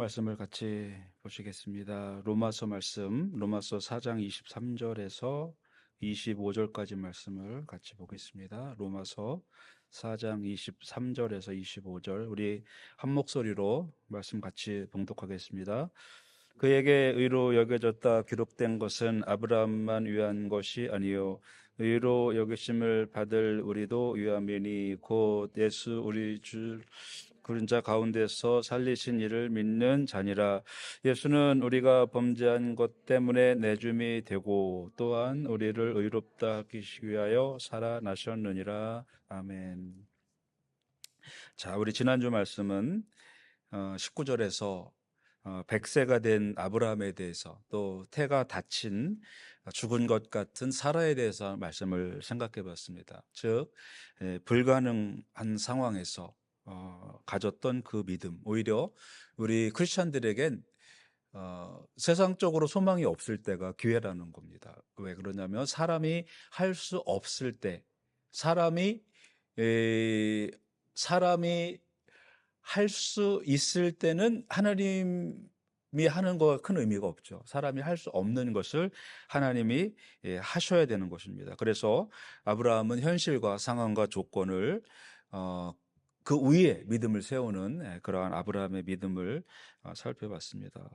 말씀을 같이 보시겠습니다. 로마서 말씀, 로마서 4장 23절에서 25절까지 말씀을 같이 보겠습니다. 로마서 4장 23절에서 25절 우리 한 목소리로 말씀 같이 봉독하겠습니다. 그에게 의로 여겨졌다 기록된 것은 아브라함만 위한 것이 아니요 의로 여기심을 받을 우리도 위함이니 곧 예수 우리 주 그런 자 가운데서 살리신 이를 믿는 자니라. 예수는 우리가 범죄한 것 때문에 내줌이 되고 또한 우리를 의롭다 하기 위하여 살아나셨느니라. 아멘. 자, 우리 지난주 말씀은 19절에서 어, 백세가 된 아브라함에 대해서 또 태가 다친 죽은 것 같은 사라에 대해서 말씀을 생각해 봤습니다. 즉, 불가능한 상황에서 어, 가졌던 그 믿음, 오히려 우리 크리스천들에겐 어, 세상적으로 소망이 없을 때가 기회라는 겁니다. 왜 그러냐면 사람이 할 수 없을 때, 사람이 에, 사람이 할 수 있을 때는 하나님 이 하는 거가 큰 의미가 없죠. 사람이 할 수 없는 것을 하나님이 예, 하셔야 되는 것입니다. 그래서 아브라함은 현실과 상황과 조건을 어, 그 위에 믿음을 세우는 예, 그러한 아브라함의 믿음을 어, 살펴봤습니다.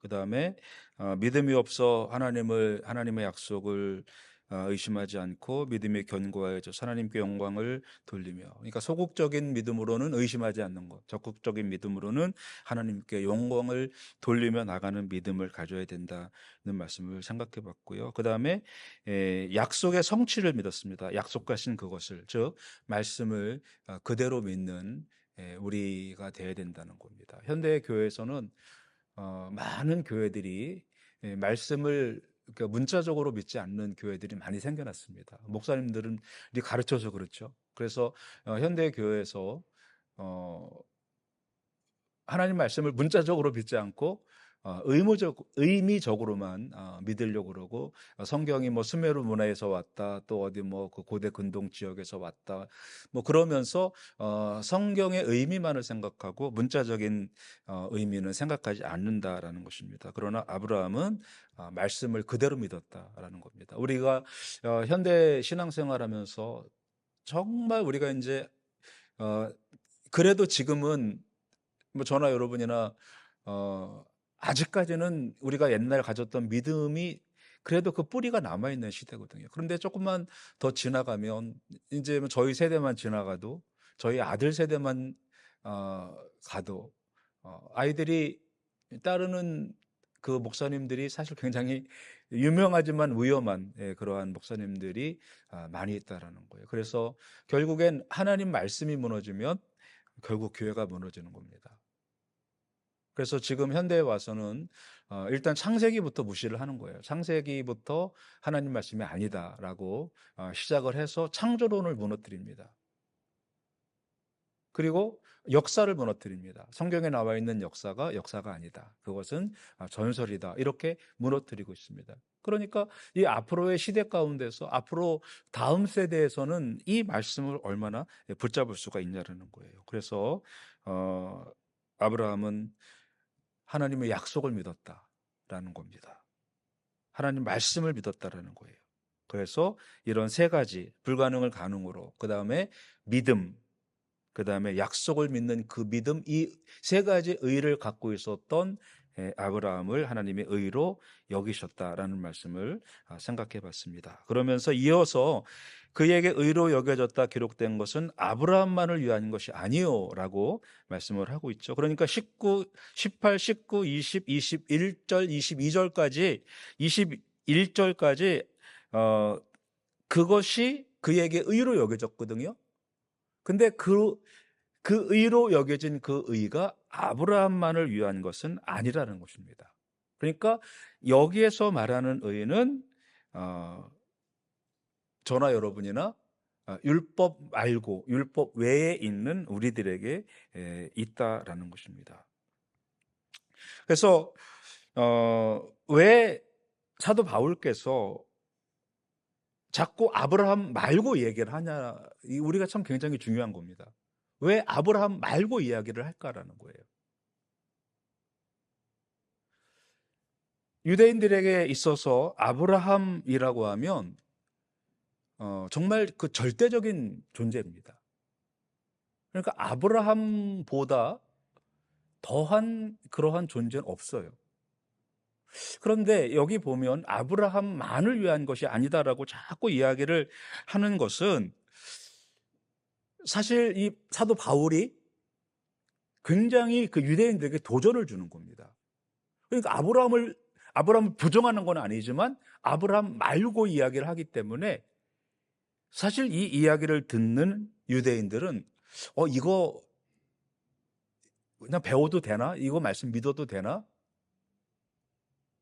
그 다음에 어, 믿음이 없어 하나님을 하나님의 약속을 어, 의심하지 않고 믿음의 견고하여져 하나님께 영광을 돌리며 그러니까 소극적인 믿음으로는 의심하지 않는 것 적극적인 믿음으로는 하나님께 영광을 돌리며 나가는 믿음을 가져야 된다는 말씀을 생각해 봤고요. 그 다음에 약속의 성취를 믿었습니다. 약속하신 그것을 즉 말씀을 어, 그대로 믿는 우리가 되어야 된다는 겁니다. 현대 교회에서는 어, 많은 교회들이 말씀을 그러니까 문자적으로 믿지 않는 교회들이 많이 생겨났습니다. 목사님들은 가르쳐서 그렇죠. 그래서 어, 현대 교회에서 어, 하나님 말씀을 문자적으로 믿지 않고 어, 의무적 의미적으로만 어, 믿으려고 그러고 어, 성경이 뭐 수메르 문화에서 왔다 또 어디 뭐 그 고대 근동 지역에서 왔다 뭐 그러면서 어, 성경의 의미만을 생각하고 문자적인 어, 의미는 생각하지 않는다라는 것입니다. 그러나 아브라함은 어, 말씀을 그대로 믿었다라는 겁니다. 우리가 어, 현대 신앙생활하면서 정말 우리가 이제 어, 그래도 지금은 뭐 저나 여러분이나 어, 아직까지는 우리가 옛날 가졌던 믿음이 그래도 그 뿌리가 남아있는 시대거든요. 그런데 조금만 더 지나가면 이제 뭐 저희 세대만 지나가도 저희 아들 세대만 어, 가도 어, 아이들이 따르는 그 목사님들이 사실 굉장히 유명하지만 위험한 예, 그러한 목사님들이 아, 많이 있다라는 거예요. 그래서 결국엔 하나님 말씀이 무너지면 결국 교회가 무너지는 겁니다. 그래서 지금 현대에 와서는 어, 일단 창세기부터 무시를 하는 거예요. 창세기부터 하나님 말씀이 아니다라고 어, 시작을 해서 창조론을 무너뜨립니다. 그리고 역사를 무너뜨립니다. 성경에 나와 있는 역사가 역사가 아니다. 그것은 어, 전설이다. 이렇게 무너뜨리고 있습니다. 그러니까 이 앞으로의 시대 가운데서 앞으로 다음 세대에서는 이 말씀을 얼마나 붙잡을 수가 있냐라는 거예요. 그래서 어, 아브라함은 하나님의 약속을 믿었다라는 겁니다. 하나님 말씀을 믿었다라는 거예요. 그래서 이런 세 가지 불가능을 가능으로 그 다음에 믿음 그 다음에 약속을 믿는 그 믿음 이 세 가지 의를 갖고 있었던 아브라함을 하나님의 의로 여기셨다라는 말씀을 아, 생각해 봤습니다. 그러면서 이어서 그에게 의로 여겨졌다 기록된 것은 아브라함만을 위한 것이 아니요라고 말씀을 하고 있죠. 그러니까 19, 18, 19, 20, 21절, 22절까지 21절까지 어 그것이 그에게 의로 여겨졌거든요. 근데 그, 그 의로 여겨진 그 의가 아브라함만을 위한 것은 아니라는 것입니다. 그러니까 여기에서 말하는 의는 어, 저나 여러분이나 어, 율법 말고 율법 외에 있는 우리들에게 있다라는 것입니다. 그래서 어, 왜 사도 바울께서 자꾸 아브라함 말고 얘기를 하냐 우리가 참 굉장히 중요한 겁니다. 왜 아브라함 말고 이야기를 할까라는 거예요. 유대인들에게 있어서 아브라함이라고 하면 어, 정말 그 절대적인 존재입니다. 그러니까 아브라함보다 더한 그러한 존재는 없어요. 그런데 여기 보면 아브라함만을 위한 것이 아니다라고 자꾸 이야기를 하는 것은 사실 이 사도 바울이 굉장히 그 유대인들에게 도전을 주는 겁니다. 그러니까 아브라함을 아브라함을 부정하는 건 아니지만 아브라함 말고 이야기를 하기 때문에 사실 이 이야기를 듣는 유대인들은 어 이거 그냥 배워도 되나? 이거 말씀 믿어도 되나?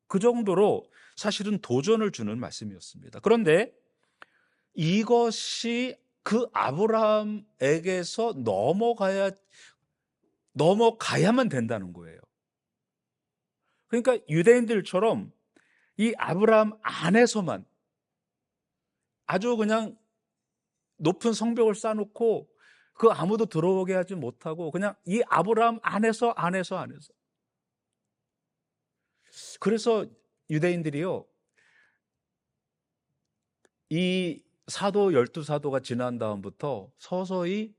그 정도로 사실은 도전을 주는 말씀이었습니다. 그런데 이것이 그 아브라함에게서 넘어가야 넘어가야만 된다는 거예요. 그러니까 유대인들처럼 이 아브라함 안에서만 아주 그냥 높은 성벽을 쌓아놓고 그 아무도 들어오게 하지 못하고 그냥 이 아브라함 안에서 안에서 안에서 그래서 유대인들이요 이 사도 열두 사도가 지난 다음부터 서서히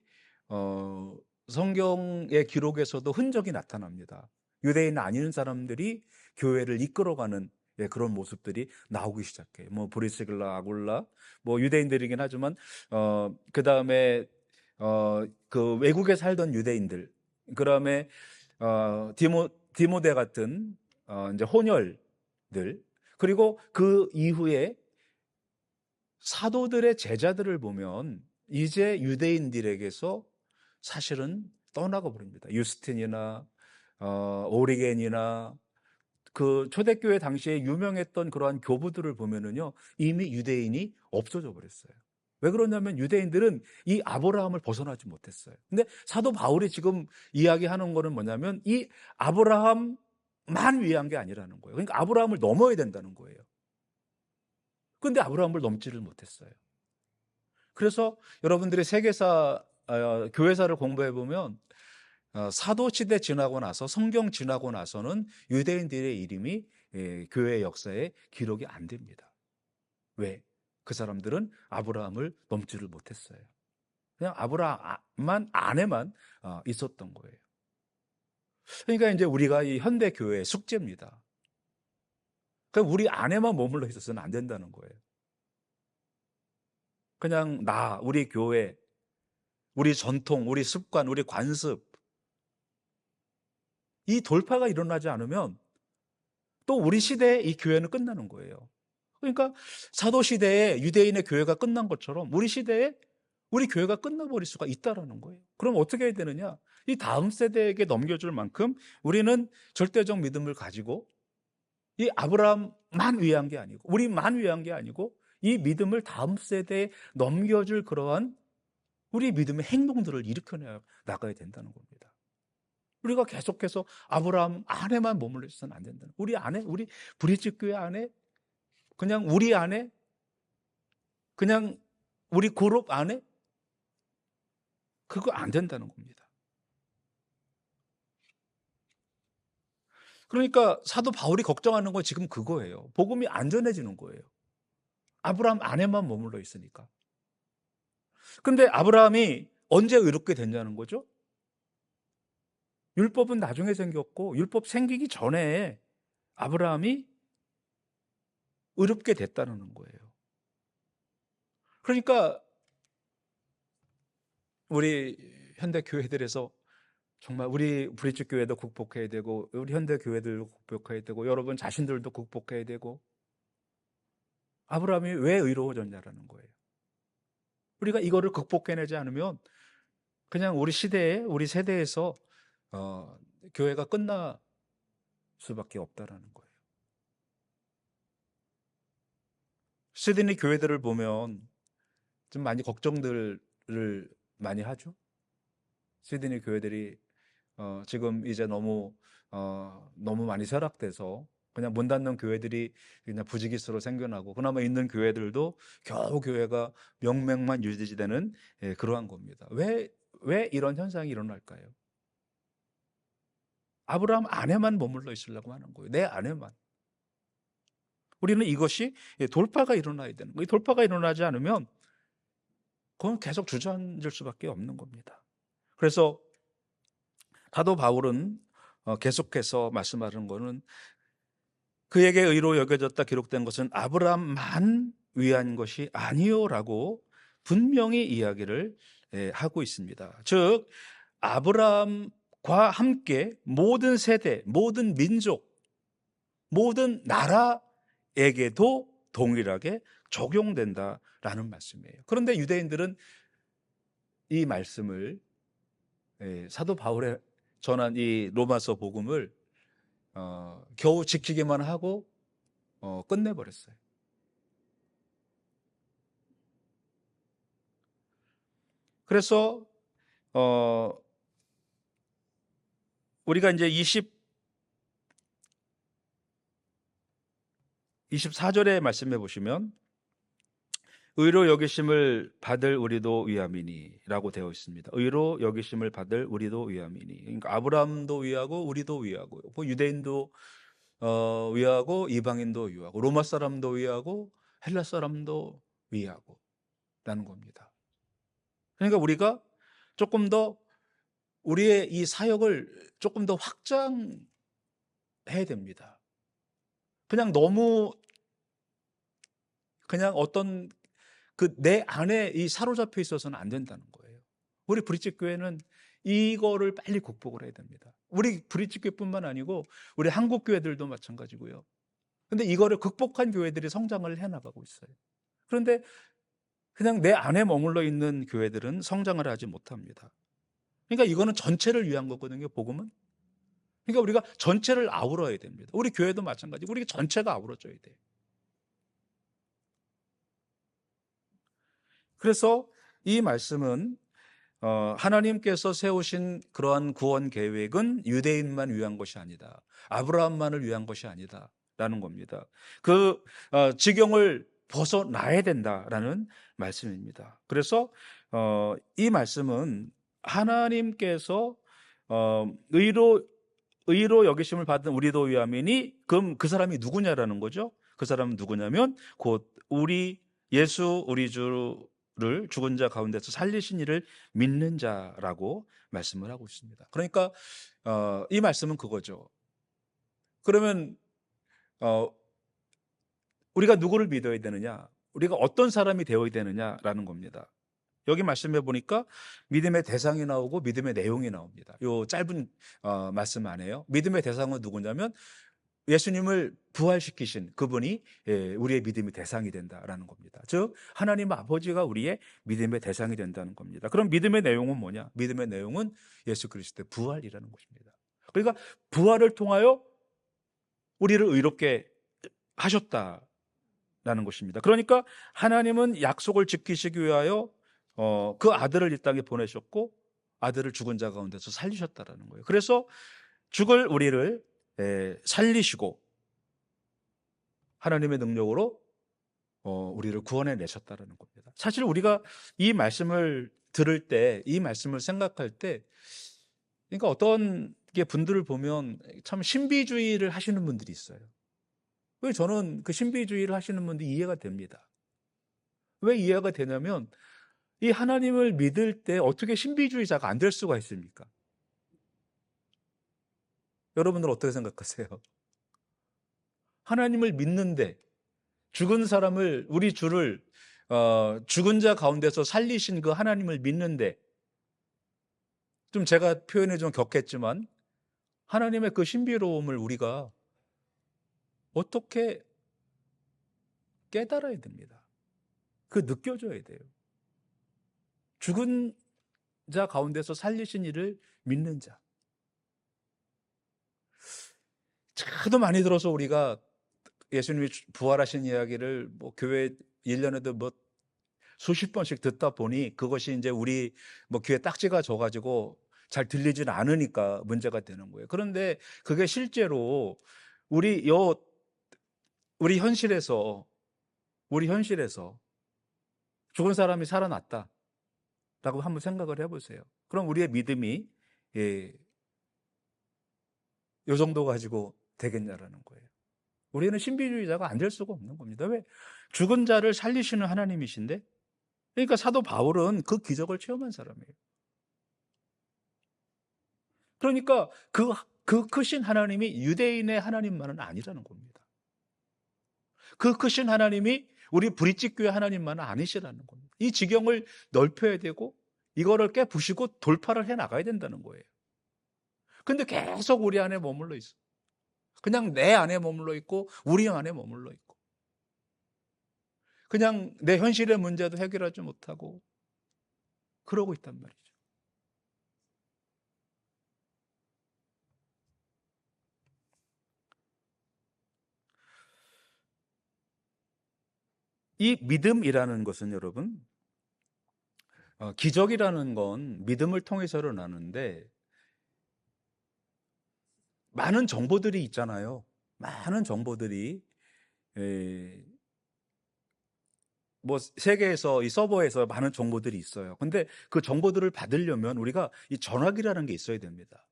어, 성경의 기록에서도 흔적이 나타납니다. 유대인 아닌 사람들이 교회를 이끌어가는 예, 그런 모습들이 나오기 시작해요. 뭐 브리스글라, 아굴라, 뭐 유대인들이긴 하지만 어, 그 다음에 어, 그 외국에 살던 유대인들, 그 다음에 어, 디모 디모데 같은 어, 이제 혼혈들, 그리고 그 이후에 사도들의 제자들을 보면 이제 유대인들에게서 사실은 떠나가 버립니다. 유스틴이나 어, 오리겐이나 그 초대교회 당시에 유명했던 그러한 교부들을 보면은요 이미 유대인이 없어져 버렸어요. 왜 그러냐면 유대인들은 이 아브라함을 벗어나지 못했어요. 근데 사도 바울이 지금 이야기하는 거는 뭐냐면 이 아브라함만 위한 게 아니라는 거예요. 그러니까 아브라함을 넘어야 된다는 거예요. 근데 아브라함을 넘지를 못했어요. 그래서 여러분들이 세계사 어, 교회사를 공부해 보면 어, 사도 시대 지나고 나서 성경 지나고 나서는 유대인들의 이름이 예, 교회 역사에 기록이 안 됩니다. 왜? 그 사람들은 아브라함을 넘지를 못했어요. 그냥 아브라함만 안에만 어, 있었던 거예요. 그러니까 이제 우리가 이 현대 교회의 숙제입니다. 그러니까 우리 안에만 머물러 있어서는 안 된다는 거예요. 그냥 나, 우리 교회, 우리 전통, 우리 습관, 우리 관습 이 돌파가 일어나지 않으면 또 우리 시대에 이 교회는 끝나는 거예요. 그러니까 사도 시대에 유대인의 교회가 끝난 것처럼 우리 시대에 우리 교회가 끝나버릴 수가 있다라는 거예요. 그럼 어떻게 해야 되느냐? 이 다음 세대에게 넘겨줄 만큼 우리는 절대적 믿음을 가지고 이 아브라함만 위한 게 아니고 우리만 위한 게 아니고 이 믿음을 다음 세대에 넘겨줄 그러한 우리 믿음의 행동들을 일으켜 나가야 된다는 겁니다. 우리가 계속해서 아브라함 안에만 머물러 있어서는 안 된다는. 우리 안에, 우리 브리지 교회 안에, 그냥 우리 안에, 그냥 우리 그룹 안에, 그거 안 된다는 겁니다. 그러니까 사도 바울이 걱정하는 건 지금 그거예요. 복음이 안전해지는 거예요. 아브라함 안에만 머물러 있으니까. 근데 아브라함이 언제 의롭게 됐냐는 거죠? 율법은 나중에 생겼고 율법 생기기 전에 아브라함이 의롭게 됐다는 거예요. 그러니까 우리 현대 교회들에서 정말 우리 브리츠 교회도 극복해야 되고 우리 현대 교회들도 극복해야 되고 여러분 자신들도 극복해야 되고 아브라함이 왜 의로워졌냐라는 거예요. 우리가 이거를 극복해내지 않으면 그냥 우리 시대에 우리 세대에서 어, 교회가 끝날 수밖에 없다라는 거예요. 시드니 교회들을 보면 좀 많이 걱정들을 많이 하죠. 시드니 교회들이 어, 지금 이제 너무 어, 너무 많이 쇠락돼서 그냥 문 닫는 교회들이 그냥 부지기수로 생겨나고 그나마 있는 교회들도 겨우 교회가 명맥만 유지되는 예, 그러한 겁니다. 왜, 왜 이런 현상이 일어날까요? 아브라함 안에만 머물러 있으려고 하는 거예요. 내 안에만. 우리는 이것이 예, 돌파가 일어나야 되는 거예요. 이 돌파가 일어나지 않으면 그건 계속 주저앉을 수밖에 없는 겁니다. 그래서 사도 바울은 어, 계속해서 말씀하는 거는 그에게 의로 여겨졌다 기록된 것은 아브라함만 위한 것이 아니요라고 분명히 이야기를 예, 하고 있습니다. 즉 아브라함 과 함께 모든 세대, 모든 민족, 모든 나라에게도 동일하게 적용된다라는 말씀이에요. 그런데 유대인들은 이 말씀을 예, 사도 바울의 전한 이 로마서 복음을 어, 겨우 지키기만 하고 어, 끝내버렸어요. 그래서 어, 우리가 이제 20 24절에 말씀해 보시면 의로 여기심을 받을 우리도 위함이니라고 되어 있습니다. 의로 여기심을 받을 우리도 위함이니. 그러니까 아브라함도 위하고 우리도 위하고 뭐 유대인도 어, 위하고 이방인도 위하고 로마 사람도 위하고 헬라 사람도 위하고 라는 겁니다. 그러니까 우리가 조금 더 우리의 이 사역을 조금 더 확장해야 됩니다. 그냥 너무 그냥 어떤 그 내 안에 이 사로잡혀 있어서는 안 된다는 거예요. 우리 브릿지 교회는 이거를 빨리 극복을 해야 됩니다. 우리 브릿지 교회뿐만 아니고 우리 한국 교회들도 마찬가지고요. 근데 이거를 극복한 교회들이 성장을 해 나가고 있어요. 그런데 그냥 내 안에 머물러 있는 교회들은 성장을 하지 못합니다. 그러니까 이거는 전체를 위한 거거든요, 복음은. 그러니까 우리가 전체를 아우러야 됩니다. 우리 교회도 마찬가지. 우리 전체가 아우러져야 돼요. 그래서 이 말씀은 어, 하나님께서 세우신 그러한 구원 계획은 유대인만 위한 것이 아니다. 아브라함만을 위한 것이 아니다. 라는 겁니다. 그 어, 지경을 벗어나야 된다라는 말씀입니다. 그래서 어, 이 말씀은 하나님께서 어, 의로 의로 여기심을 받은 우리도 위함이니 그럼 그 사람이 누구냐라는 거죠. 그 사람은 누구냐면 곧 우리 예수 우리 주를 죽은 자 가운데서 살리신 이를 믿는 자라고 말씀을 하고 있습니다. 그러니까 어, 이 말씀은 그거죠. 그러면 어, 우리가 누구를 믿어야 되느냐? 우리가 어떤 사람이 되어야 되느냐라는 겁니다. 여기 말씀해 보니까 믿음의 대상이 나오고 믿음의 내용이 나옵니다. 요 짧은 어, 말씀 안에요. 믿음의 대상은 누구냐면 예수님을 부활시키신 그분이 예, 우리의 믿음의 대상이 된다라는 겁니다. 즉 하나님 아버지가 우리의 믿음의 대상이 된다는 겁니다. 그럼 믿음의 내용은 뭐냐? 믿음의 내용은 예수 그리스도의 부활이라는 것입니다. 그러니까 부활을 통하여 우리를 의롭게 하셨다라는 것입니다. 그러니까 하나님은 약속을 지키시기 위하여 어, 그 아들을 이 땅에 보내셨고 아들을 죽은 자 가운데서 살리셨다라는 거예요. 그래서 죽을 우리를 에, 살리시고 하나님의 능력으로 어, 우리를 구원해 내셨다라는 겁니다. 사실 우리가 이 말씀을 들을 때, 이 말씀을 생각할 때, 그러니까 어떤 게 분들을 보면 참 신비주의를 하시는 분들이 있어요. 왜 저는 그 신비주의를 하시는 분들이 이해가 됩니다. 왜 이해가 되냐면 이 하나님을 믿을 때 어떻게 신비주의자가 안 될 수가 있습니까? 여러분들 어떻게 생각하세요? 하나님을 믿는데 죽은 사람을 우리 주를 어, 죽은 자 가운데서 살리신 그 하나님을 믿는데 좀 제가 표현이 좀 격했지만 하나님의 그 신비로움을 우리가 어떻게 깨달아야 됩니다. 그 느껴져야 돼요. 죽은 자 가운데서 살리신 이를 믿는 자. 하도 많이 들어서 우리가 예수님이 부활하신 이야기를 뭐 교회 1년에도 뭐 수십 번씩 듣다 보니 그것이 이제 우리 뭐 귀에 딱지가 져가지고 잘 들리지는 않으니까 문제가 되는 거예요. 그런데 그게 실제로 우리 요 우리 현실에서 우리 현실에서 죽은 사람이 살아났다. 라고 한번 생각을 해보세요. 그럼 우리의 믿음이 예, 요 정도 가지고 되겠냐라는 거예요. 우리는 신비주의자가 안 될 수가 없는 겁니다. 왜? 죽은 자를 살리시는 하나님이신데? 그러니까 사도 바울은 그 기적을 체험한 사람이에요. 그러니까 그, 그 크신 하나님이 유대인의 하나님만은 아니라는 겁니다. 그 크신 하나님이 우리 브릿지 교회 하나님만은 아니시라는 겁니다. 이 지경을 넓혀야 되고 이거를 깨부시고 돌파를 해 나가야 된다는 거예요. 근데 계속 우리 안에 머물러 있어. 그냥 내 안에 머물러 있고 우리 안에 머물러 있고. 그냥 내 현실의 문제도 해결하지 못하고 그러고 있단 말이죠. 이 믿음이라는 것은 여러분 어, 기적이라는 건 믿음을 통해서 일어나는데 많은 정보들이 있잖아요. 많은 정보들이 에, 뭐 세계에서 이 서버에서 많은 정보들이 있어요. 근데 그 정보들을 받으려면 우리가 이 전화기라는 게 있어야 됩니다.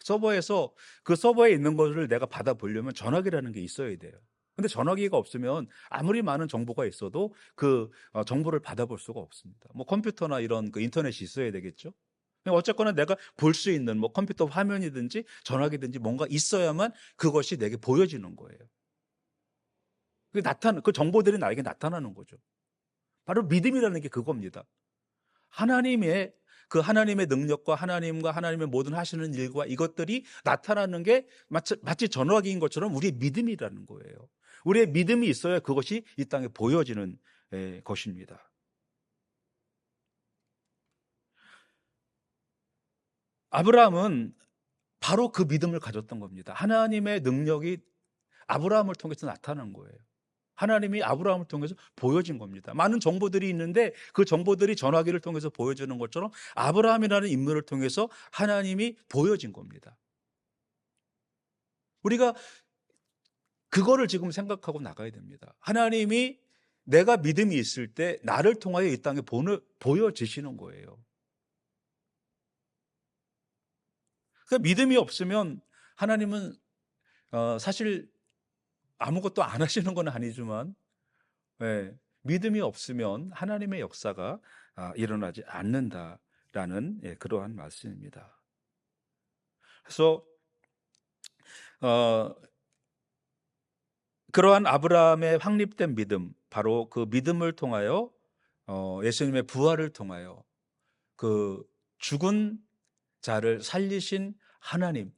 서버에서 그 서버에 있는 것을 내가 받아보려면 전화기라는 게 있어야 돼요. 근데 전화기가 없으면 아무리 많은 정보가 있어도 그 어, 정보를 받아볼 수가 없습니다. 뭐 컴퓨터나 이런 그 인터넷이 있어야 되겠죠. 어쨌거나 내가 볼 수 있는 뭐 컴퓨터 화면이든지 전화기든지 뭔가 있어야만 그것이 내게 보여지는 거예요. 그 나타나 그 정보들이 나에게 나타나는 거죠. 바로 믿음이라는 게 그겁니다. 하나님의 그 하나님의 능력과 하나님과 하나님의 모든 하시는 일과 이것들이 나타나는 게 마치, 마치 전화기인 것처럼 우리의 믿음이라는 거예요. 우리의 믿음이 있어야 그것이 이 땅에 보여지는 에, 것입니다. 아브라함은 바로 그 믿음을 가졌던 겁니다. 하나님의 능력이 아브라함을 통해서 나타난 거예요. 하나님이 아브라함을 통해서 보여진 겁니다. 많은 정보들이 있는데 그 정보들이 전화기를 통해서 보여주는 것처럼 아브라함이라는 인물을 통해서 하나님이 보여진 겁니다. 우리가 그거를 지금 생각하고 나가야 됩니다. 하나님이 내가 믿음이 있을 때 나를 통하여 이 땅에 보여지시는 거예요. 그 믿음이 없으면 하나님은 어, 사실 아무것도 안 하시는 건 아니지만 예, 믿음이 없으면 하나님의 역사가 아, 일어나지 않는다라는 예, 그러한 말씀입니다. 그래서 어, 그러한 아브라함의 확립된 믿음, 바로 그 믿음을 통하여 어, 예수님의 부활을 통하여 그 죽은 자를 살리신 하나님,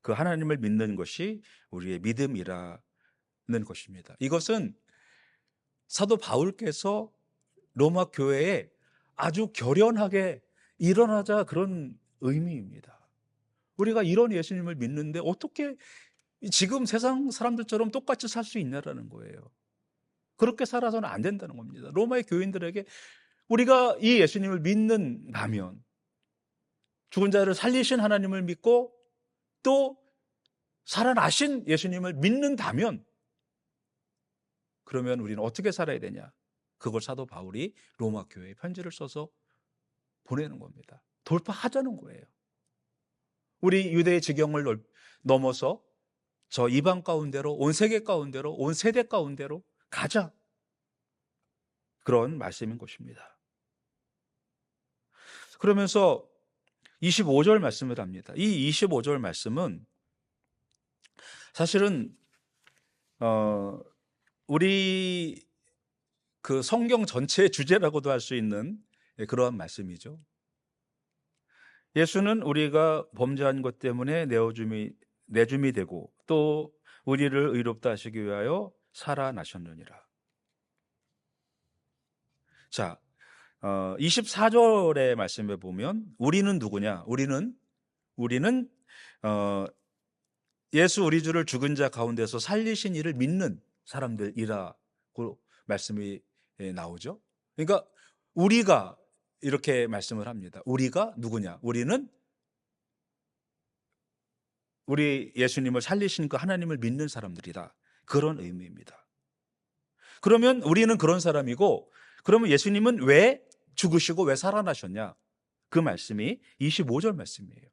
그 하나님을 믿는 것이 우리의 믿음이라는 것입니다. 이것은 사도 바울께서 로마 교회에 아주 결연하게 일어나자 그런 의미입니다. 우리가 이런 예수님을 믿는데 어떻게 지금 세상 사람들처럼 똑같이 살 수 있냐라는 거예요. 그렇게 살아서는 안 된다는 겁니다. 로마의 교인들에게 우리가 이 예수님을 믿는다면 죽은 자를 살리신 하나님을 믿고 또 살아나신 예수님을 믿는다면 그러면 우리는 어떻게 살아야 되냐? 그걸 사도 바울이 로마 교회에 편지를 써서 보내는 겁니다. 돌파하자는 거예요. 우리 유대의 지경을 넘어서 저 이방 가운데로 온 세계 가운데로 온 세대 가운데로 가자. 그런 말씀인 것입니다. 그러면서 25절 말씀을 합니다. 이 25절 말씀은 사실은 어 우리 그 성경 전체의 주제라고도 할 수 있는 그러한 말씀이죠. 예수는 우리가 범죄한 것 때문에 내어줌이 내줌이 되고 또 우리를 의롭다 하시기 위하여 살아나셨느니라. 자, 어, 24절의 말씀에 보면 우리는 누구냐? 우리는 우리는 어, 예수 우리 주를 죽은 자 가운데서 살리신 이를 믿는 사람들이라고 말씀이 예, 나오죠. 그러니까 우리가 이렇게 말씀을 합니다. 우리가 누구냐? 우리는 우리 예수님을 살리신 그 하나님을 믿는 사람들이다. 그런 의미입니다. 그러면 우리는 그런 사람이고, 그러면 예수님은 왜 죽으시고 왜 살아나셨냐? 그 말씀이 25절 말씀이에요.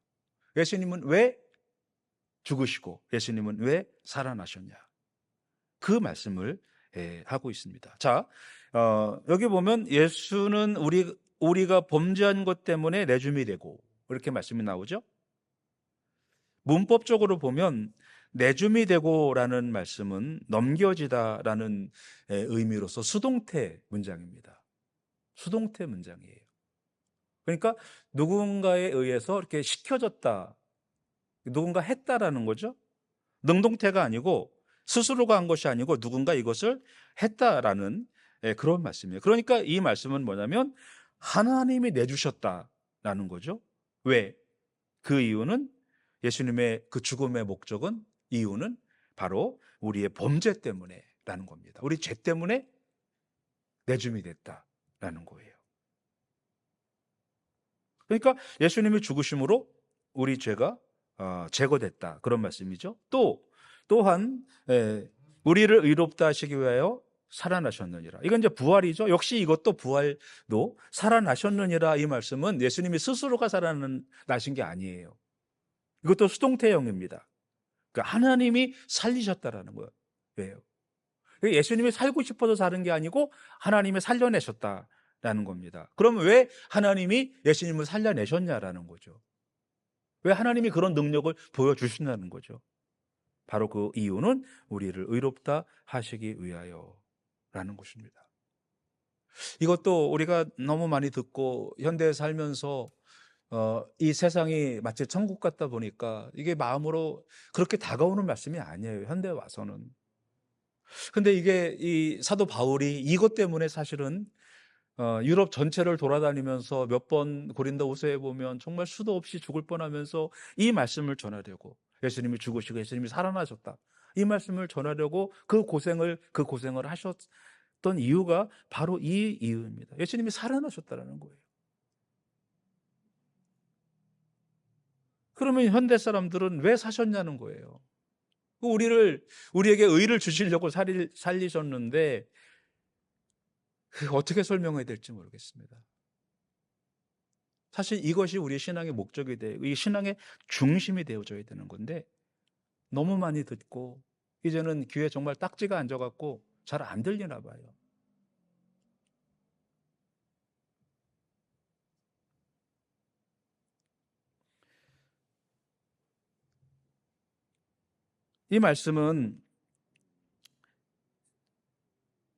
예수님은 왜 죽으시고 예수님은 왜 살아나셨냐? 그 말씀을 예, 하고 있습니다. 자, 어, 여기 보면 예수는 우리 우리가 범죄한 것 때문에 내줌이 되고 이렇게 말씀이 나오죠. 문법적으로 보면 내줌이 되고라는 말씀은 넘겨지다라는 예, 의미로서 수동태 문장입니다. 수동태 문장이에요. 그러니까 누군가에 의해서 이렇게 시켜졌다, 누군가 했다라는 거죠. 능동태가 아니고 스스로가 한 것이 아니고 누군가 이것을 했다라는 예, 그런 말씀이에요. 그러니까 이 말씀은 뭐냐면 하나님이 내주셨다라는 거죠. 왜? 그 이유는 예수님의 그 죽음의 목적은 이유는 바로 우리의 범죄 때문에라는 겁니다. 우리 죄 때문에 내줌이 됐다라는 거예요. 그러니까 예수님이 죽으심으로 우리 죄가 어, 제거됐다 그런 말씀이죠. 또 또한 에, 우리를 의롭다 하시기 위하여 살아나셨느니라. 이건 이제 부활이죠. 역시 이것도 부활도 살아나셨느니라 이 말씀은 예수님이 스스로가 살아나신 게 아니에요. 이것도 수동태형입니다. 그러니까 하나님이 살리셨다라는 거예요. 왜요? 예수님이 살고 싶어서 사는 게 아니고 하나님이 살려내셨다라는 겁니다. 그러면 왜 하나님이 예수님을 살려내셨냐라는 거죠. 왜 하나님이 그런 능력을 보여주신다는 거죠. 바로 그 이유는 우리를 의롭다 하시기 위하여라는 것입니다. 이것도 우리가 너무 많이 듣고 현대에 살면서 어, 이 세상이 마치 천국 같다 보니까 이게 마음으로 그렇게 다가오는 말씀이 아니에요. 현대에 와서는. 근데 이게 이 사도 바울이 이것 때문에 사실은 어, 유럽 전체를 돌아다니면서 몇 번 고린도 후서에 보면 정말 수도 없이 죽을 뻔하면서 이 말씀을 전하려고 예수님이 죽으시고 예수님이 살아나셨다. 이 말씀을 전하려고 그 고생을 그 고생을 하셨던 이유가 바로 이 이유입니다. 예수님이 살아나셨다라는 거예요. 그러면 현대 사람들은 왜 사셨냐는 거예요. 우리를 우리에게 의를 주시려고 살리, 살리셨는데 어떻게 설명해야 될지 모르겠습니다. 사실 이것이 우리 신앙의 목적이 돼, 이 신앙의 중심이 되어져야 되는 건데 너무 많이 듣고 이제는 귀에 정말 딱지가 앉아갖고 잘 안 들리나 봐요. 이 말씀은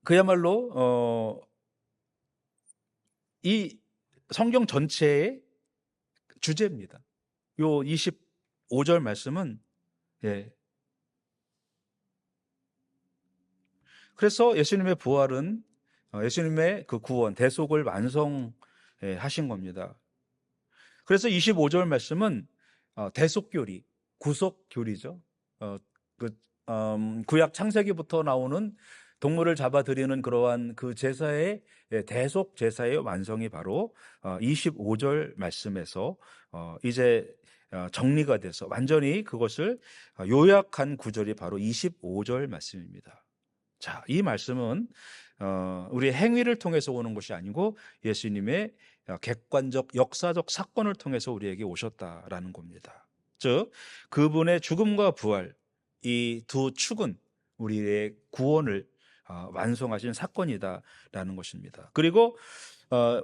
그야말로 어, 이 성경 전체의 주제입니다. 요 25절 말씀은 예. 그래서 예수님의 부활은 어, 예수님의 그 구원, 대속을 완성하신 겁니다. 그래서 25절 말씀은 어, 대속교리, 구속교리죠. 어, 그 음, 구약 창세기부터 나오는 동물을 잡아들이는 그러한 그 제사의 예, 대속 제사의 완성이 바로 25절 어, 말씀에서 어, 이제 어, 정리가 돼서 완전히 그것을 요약한 구절이 바로 25절 말씀입니다. 자, 이 말씀은 우리 행위를 통해서 오는 것이 아니고 예수님의 객관적 역사적 사건을 통해서 우리에게 오셨다라는 겁니다. 즉 그분의 죽음과 부활 이 두 축은 우리의 구원을 어, 완성하신 사건이다라는 것입니다. 그리고 어,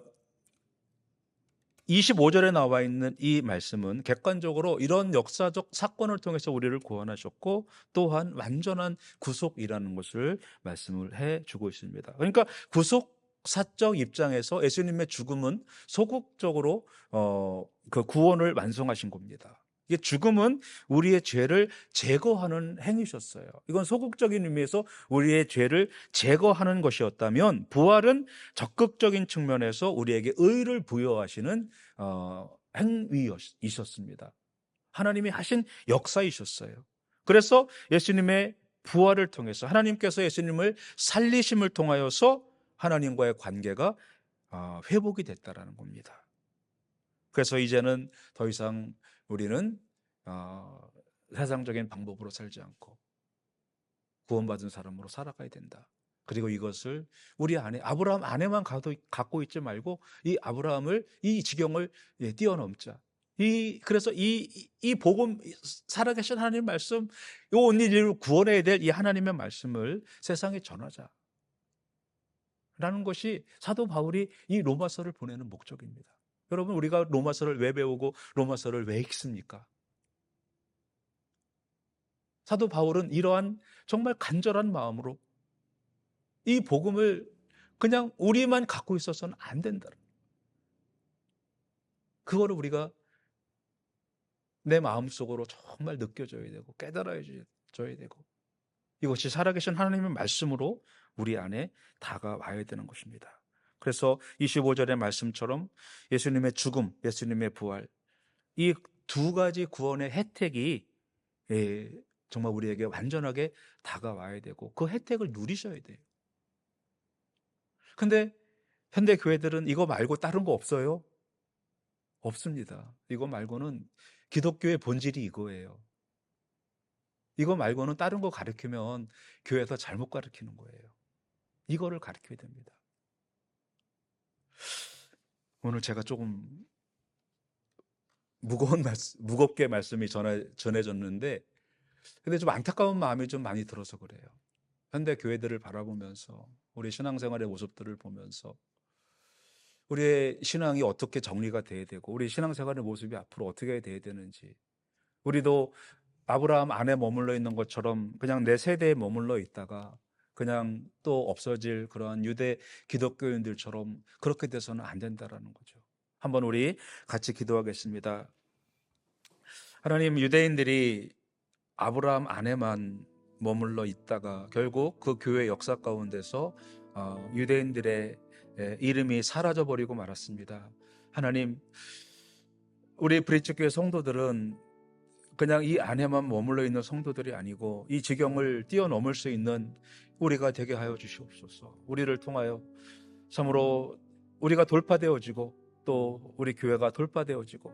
25절에 나와 있는 이 말씀은 객관적으로 이런 역사적 사건을 통해서 우리를 구원하셨고 또한 완전한 구속이라는 것을 말씀을 해 주고 있습니다. 그러니까 구속 사적 입장에서 예수님의 죽음은 소극적으로 어, 그 구원을 완성하신 겁니다. 이게 죽음은 우리의 죄를 제거하는 행위셨어요. 이건 소극적인 의미에서 우리의 죄를 제거하는 것이었다면 부활은 적극적인 측면에서 우리에게 의를 부여하시는 어, 행위이셨습니다. 하나님이 하신 역사이셨어요. 그래서 예수님의 부활을 통해서 하나님께서 예수님을 살리심을 통하여서 하나님과의 관계가 어, 회복이 됐다라는 겁니다. 그래서 이제는 더 이상 우리는 어, 세상적인 방법으로 살지 않고 구원받은 사람으로 살아가야 된다. 그리고 이것을 우리 안에 아브라함 안에만 가도, 갖고 있지 말고 이 아브라함을 이 지경을 예, 뛰어넘자. 이 그래서 이 이 복음 살아계신 하나님 말씀 요 온 인류를 구원해야 될 이 하나님의 말씀을 세상에 전하자. 라는 것이 사도 바울이 이 로마서를 보내는 목적입니다. 여러분 우리가 로마서를 왜 배우고 로마서를 왜 읽습니까? 사도 바울은 이러한 정말 간절한 마음으로 이 복음을 그냥 우리만 갖고 있어서는 안 된다. 그거를 우리가 내 마음속으로 정말 느껴져야 되고 깨달아져야 되고 이것이 살아계신 하나님의 말씀으로 우리 안에 다가와야 되는 것입니다. 그래서 25절의 말씀처럼 예수님의 죽음, 예수님의 부활 이 두 가지 구원의 혜택이 예, 정말 우리에게 완전하게 다가와야 되고 그 혜택을 누리셔야 돼요. 근데 현대 교회들은 이거 말고 다른 거 없어요? 없습니다. 이거 말고는 기독교의 본질이 이거예요. 이거 말고는 다른 거 가르치면 교회에서 잘못 가르치는 거예요. 이거를 가르쳐야 됩니다. 오늘 제가 조금 무거운 말씀, 무겁게 말씀이 전해, 전해졌는데, 근데 좀 안타까운 마음이 좀 많이 들어서 그래요. 현대 교회들을 바라보면서, 우리 신앙생활의 모습들을 보면서, 우리의 신앙이 어떻게 정리가 돼야 되고, 우리 신앙생활의 모습이 앞으로 어떻게 돼야 되는지, 우리도 아브라함 안에 머물러 있는 것처럼 그냥 내 세대에 머물러 있다가 그냥 또 없어질 그러한 유대 기독교인들처럼 그렇게 돼서는 안 된다라는 거죠. 한번 우리 같이 기도하겠습니다. 하나님 유대인들이 아브라함 안에만 머물러 있다가 결국 그 교회 역사 가운데서 어, 유대인들의 이름이 사라져 버리고 말았습니다. 하나님 우리 브리츠 교회 성도들은 그냥 이 안에만 머물러 있는 성도들이 아니고 이 지경을 뛰어넘을 수 있는 우리가 되게 하여 주시옵소서. 우리를 통하여 참으로 우리가 돌파되어지고 또 우리 교회가 돌파되어지고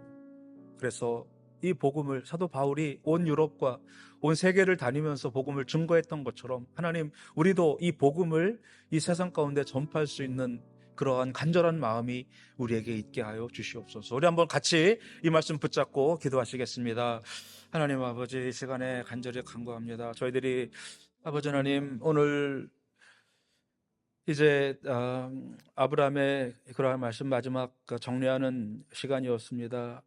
그래서 이 복음을 사도 바울이 온 유럽과 온 세계를 다니면서 복음을 증거했던 것처럼 하나님 우리도 이 복음을 이 세상 가운데 전파할 수 있는 그러한 간절한 마음이 우리에게 있게 하여 주시옵소서. 우리 한번 같이 이 말씀 붙잡고 기도하시겠습니다. 하나님 아버지 이 시간에 간절히 간구합니다. 저희들이 아버지 하나님 오늘 이제 어, 아브라함의 그러한 말씀 마지막 정리하는 시간이었습니다.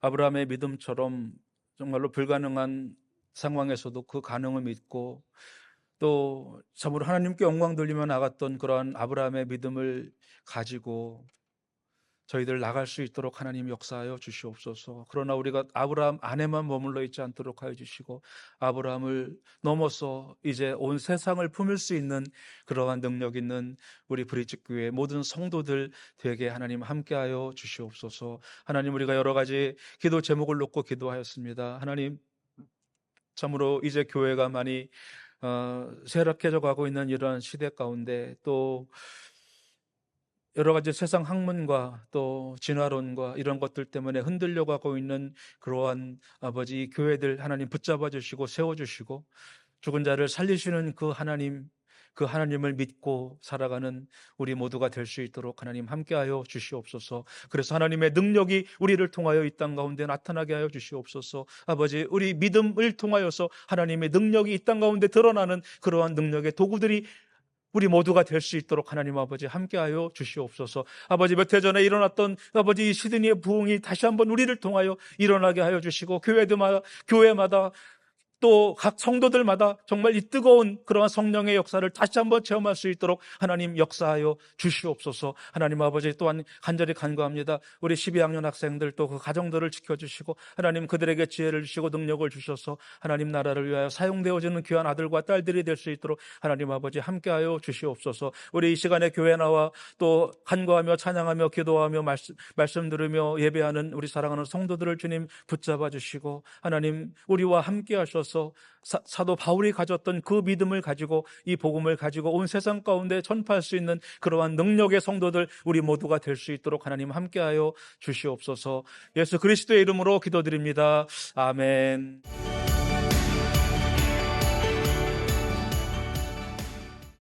아브라함의 믿음처럼 정말로 불가능한 상황에서도 그 가능을 믿고 또 참으로 하나님께 영광 돌리며 나갔던 그러한 아브라함의 믿음을 가지고 저희들 나갈 수 있도록 하나님 역사하여 주시옵소서. 그러나 우리가 아브라함 안에만 머물러 있지 않도록 하여 주시고 아브라함을 넘어서 이제 온 세상을 품을 수 있는 그러한 능력 있는 우리 브리직 교회 모든 성도들 되게 하나님 함께하여 주시옵소서. 하나님 우리가 여러 가지 기도 제목을 놓고 기도하였습니다. 하나님 참으로 이제 교회가 많이 어, 쇠락해져 가고 있는 이러한 시대 가운데 또 여러 가지 세상 학문과 또 진화론과 이런 것들 때문에 흔들려 가고 있는 그러한 아버지 교회들 하나님 붙잡아 주시고 세워 주시고 죽은 자를 살리시는 그 하나님 그 하나님을 믿고 살아가는 우리 모두가 될 수 있도록 하나님 함께하여 주시옵소서. 그래서 하나님의 능력이 우리를 통하여 이 땅 가운데 나타나게 하여 주시옵소서. 아버지, 우리 믿음을 통하여서 하나님의 능력이 이 땅 가운데 드러나는 그러한 능력의 도구들이 우리 모두가 될 수 있도록 하나님 아버지 함께하여 주시옵소서. 아버지 몇 해 전에 일어났던 아버지 시드니의 부흥이 다시 한번 우리를 통하여 일어나게 하여 주시고 교회들마다 교회마다 또 각 성도들마다 정말 이 뜨거운 그러한 성령의 역사를 다시 한번 체험할 수 있도록 하나님 역사하여 주시옵소서. 하나님 아버지 또한 간절히 간구합니다. 우리 12학년 학생들 또 그 가정들을 지켜주시고 하나님 그들에게 지혜를 주시고 능력을 주셔서 하나님 나라를 위하여 사용되어지는 귀한 아들과 딸들이 될 수 있도록 하나님 아버지 함께하여 주시옵소서. 우리 이 시간에 교회 나와 또 간구하며 찬양하며 기도하며 말씀, 말씀 들으며 예배하는 우리 사랑하는 성도들을 주님 붙잡아 주시고 하나님 우리와 함께 하셔서 사, 사도 바울이 가졌던 그 믿음을 가지고 이 복음을 가지고 온 세상 가운데 전파할 수 있는 그러한 능력의 성도들 우리 모두가 될 수 있도록 하나님 함께하여 주시옵소서. 예수 그리스도의 이름으로 기도드립니다. 아멘.